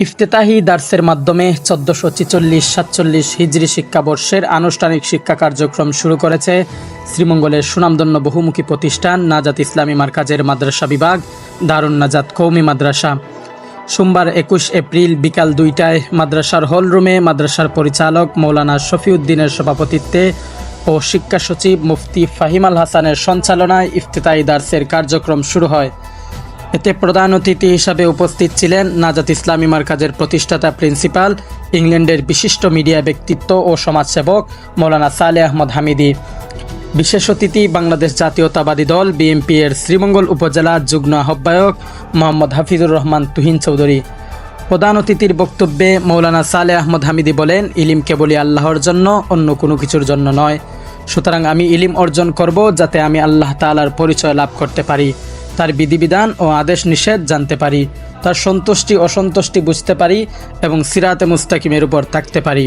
ইফতেতাহি দার্সের মাধ্যমে চোদ্দশো ছিচল্লিশ, সাতচল্লিশ হিজরি শিক্ষাবর্ষের আনুষ্ঠানিক শিক্ষা কার্যক্রম শুরু করেছে শ্রীমঙ্গলের সুনামধন্য বহুমুখী প্রতিষ্ঠান নাজাত ইসলামী মার্কাজের মাদ্রাসা বিভাগ, দারুণ নাজাত কৌমি মাদ্রাসা। সোমবার একুশ এপ্রিল বিকাল দুইটায় মাদ্রাসার হল রুমে মাদ্রাসার পরিচালক মৌলানা শফিউদ্দিনের সভাপতিত্বে ও শিক্ষা সচিব মুফতি ফাহিমাল হাসানের সঞ্চালনায় ইফতেতাহি দার্সের কার্যক্রম শুরু হয়। এতে প্রধান অতিথি হিসাবে উপস্থিত ছিলেন নাজাত ইসলামী মার্কাজের প্রতিষ্ঠাতা প্রিন্সিপাল, ইংল্যান্ডের বিশিষ্ট মিডিয়া ব্যক্তিত্ব ও সমাজসেবক মৌলানা সালে আহমদ হামিদি। বিশেষ অতিথি বাংলাদেশ জাতীয়তাবাদী দল, বিএনপি এর শ্রীমঙ্গল উপজেলা যুগ্ম আহ্বায়ক মোহাম্মদ হাফিজুর রহমান তুহিন চৌধুরী। প্রধান অতিথির বক্তব্যে মৌলানা সালে আহমদ হামিদি বলেন, ইলিম কেবলই আল্লাহর জন্য, অন্য কোনো কিছুর জন্য নয়। সুতরাং আমি ইলিম অর্জন করব যাতে আমি আল্লাহ তালার পরিচয় লাভ করতে পারি। তার বিধিবিধান ও আদেশ নিষেধ জানতে পারি, তার সন্তুষ্টি অসন্তুষ্টি বুঝতে পারি এবং সিরাতে মুস্তাকিমের উপর থাকতে পারি।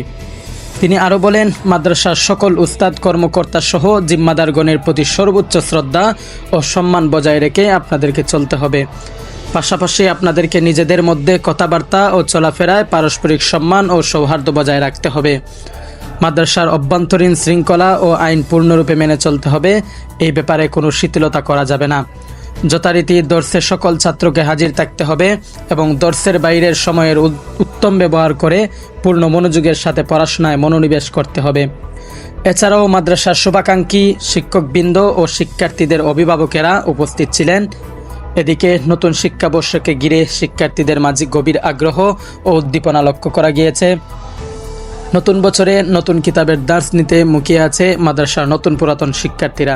তিনি আরও বলেন, মাদ্রাসার সকল উস্তাদ কর্মকর্তা সহ জিম্মাদারগণের প্রতি সর্বোচ্চ শ্রদ্ধা ও সম্মান বজায় রেখে আপনাদেরকে চলতে হবে। পাশাপাশি আপনাদেরকে নিজেদের মধ্যে কথাবার্তা ও চলাফেরায় পারস্পরিক সম্মান ও সৌহার্দ্য বজায় রাখতে হবে। মাদ্রাসার অভ্যন্তরীণ শৃঙ্খলা ও আইন পূর্ণরূপে মেনে চলতে হবে, এই ব্যাপারে কোনো শিথিলতা করা যাবে না। যথারীতি দর্শে সকল ছাত্রকে হাজির থাকতে হবে এবং দর্শের বাইরের সময়ের উত্তম ব্যবহার করে পূর্ণ মনোযোগের সাথে পড়াশোনায় মনোনিবেশ করতে হবে। এছাড়াও মাদ্রাসার শুভাকাঙ্ক্ষী, শিক্ষকবৃন্দ ও শিক্ষার্থীদের অভিভাবকেরা উপস্থিত ছিলেন। এদিকে নতুন শিক্ষাবর্ষকে ঘিরে শিক্ষার্থীদের মাঝে গভীর আগ্রহ ও উদ্দীপনা লক্ষ্য করা গিয়েছে। নতুন বছরে নতুন কিতাবের দার্স নিতে মুখিয়ে আছে মাদ্রাসার নতুন পুরাতন শিক্ষার্থীরা।